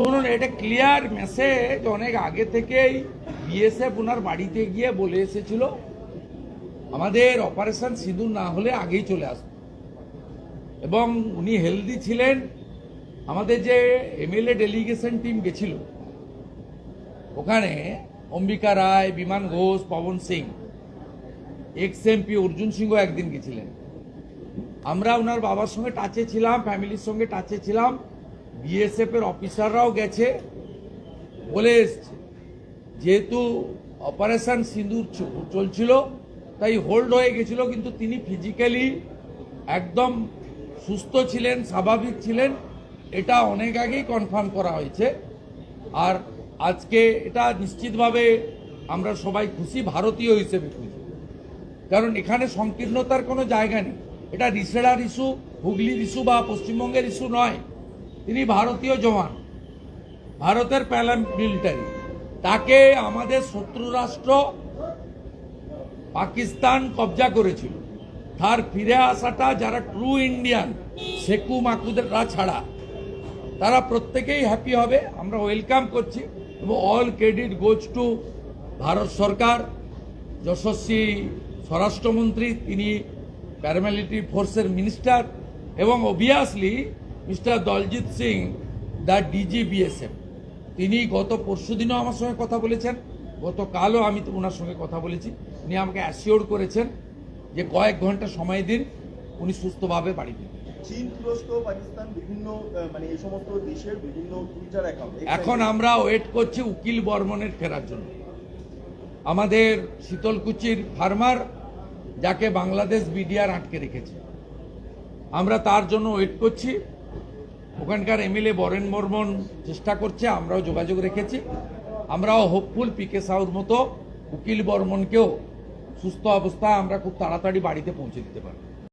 শুনুন, এটা clear message অনেক আগে থেকেই বিএসএফ ওনার বাড়িতে গিয়ে বলে এসেছিল। আমাদের অপারেশন সিঁদুর না হলে আগেই চলে আসবে এবং উনি হেলদি ছিলেন। আমাদের যে এমএলএ ডেলিগেশন টিম গেছিল, ওখানে অম্বিকা রায়, বিমান ঘোষ, পবন সিং এক্স এমপি অর্জুন সিংহ একদিন গেছিলেন। আমরা ওনার বাবার সঙ্গে টাচে ছিলাম ফ্যামিলির সঙ্গে টাচে ছিলাম। বিএসএফ এর অফিসাররাও গেছে, বলে এসছে। যেহেতু অপারেশন সিঁদুর চলছিল, তাই হোল্ড হয়ে গেছিল, কিন্তু তিনি ফিজিক্যালি একদম সুস্থ ছিলেন, স্বাভাবিক ছিলেন। এটা অনেক আগেই কনফার্ম করা হয়েছে। আর আজকে এটা নিশ্চিতভাবে আমরা সবাই খুশি, ভারতীয় হিসেবে খুশি। কারণ এখানে সংকীর্ণতার কোনো জায়গা নেই। এটা রিসেড়ার ইস্যু হুগলির ইস্যু বা পশ্চিমবঙ্গের ইস্যু নয়। তিনি ভারতীয় জওয়ান। ভারতের প্যালাম মিলিটারি। তাকে আমাদের শত্রু রাষ্ট্র পাকিস্তান কবজা করেছিল। তার ফিরে আসাটা যারা ট্রু ইন্ডিয়ান শেকু মাকুদেররা ছাড়া, তারা প্রত্যেকেই হ্যাপি হবে। আমরা ওয়েলকাম করছি এবং all credit goes to Bharat সরকার। যশস্বী স্বরাষ্ট্রমন্ত্রী, তিনি প্যারামিলিটারি ফোর্সের মিনিস্টার এবং obviously mister Daljit Singh the DG BSF তিনি গত পরশু দিনও আমার সঙ্গে কথা বলেছেন। গতকালও আমি তো ওনার সঙ্গে কথা বলেছি। উনি আমাকে অ্যাসিওর করেছেন যে কয়েক ঘণ্টা সময় দিন উনি সুস্থভাবে বাড়ি ফিরবেন। চীন তুরস্ক পাকিস্তান বিভিন্ন মানে এই সমস্ত দেশের বিভিন্ন টুইটার অ্যাকাউন্ট এখন আমরা ওয়েট করছি উকিল বর্মনের ফেরার জন্য। আমাদের শীতলকুচির ফার্মার যাকে বাংলাদেশ বিডিআর আটকে রেখেছে। আমরা তার জন্য ওয়েট করছি। ওখানকার এমএলএ বরেন বর্মন চেষ্টা করছে, আমরাও যোগাযোগ রেখেছি। আমরাও হোপফুল পিকে সাউর মতো উকিল বর্মনকেও সুস্থ অবস্থায় আমরা খুব তাড়াতাড়ি বাড়িতে পৌঁছে দিতে পারব।